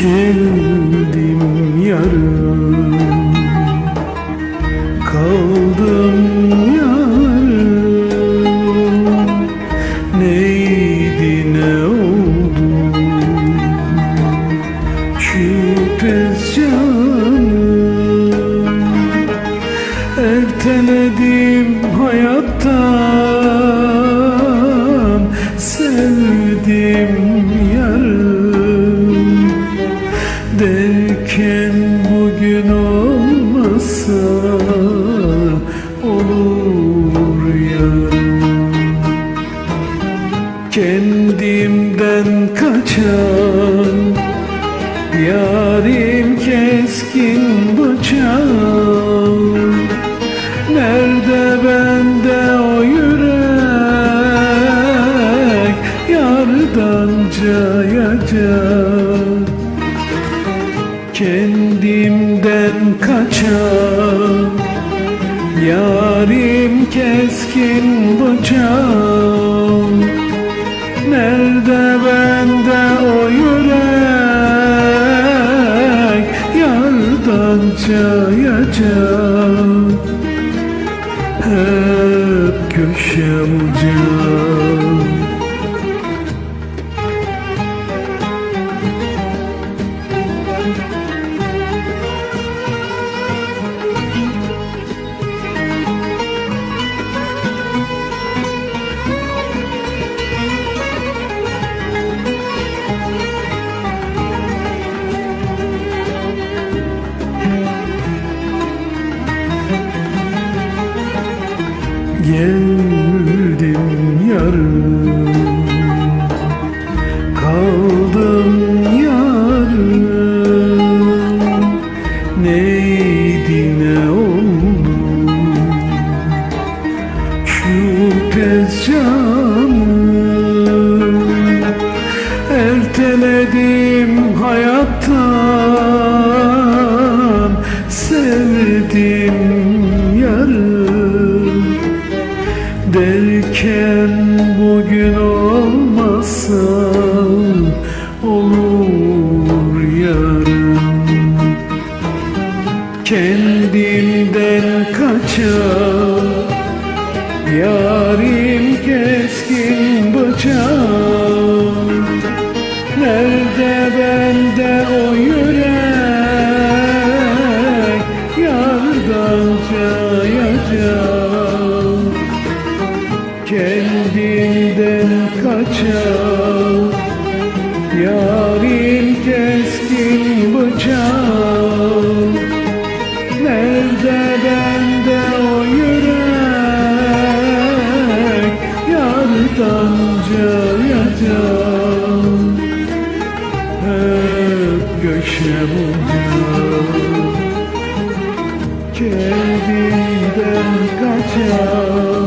Geldim yarım Kaldım yarım. Neydi ne oldu? Şüphez canım Erteledim hayattan Yarim keskin bıçağım Nerede bende o yürek? Yardan cayacak. Kendimden kaçan Yarim keskin bıçağım Nerede Geldim yarım olmasa olur yarın. Kendimden kaçan Yarim Kendinden kaçar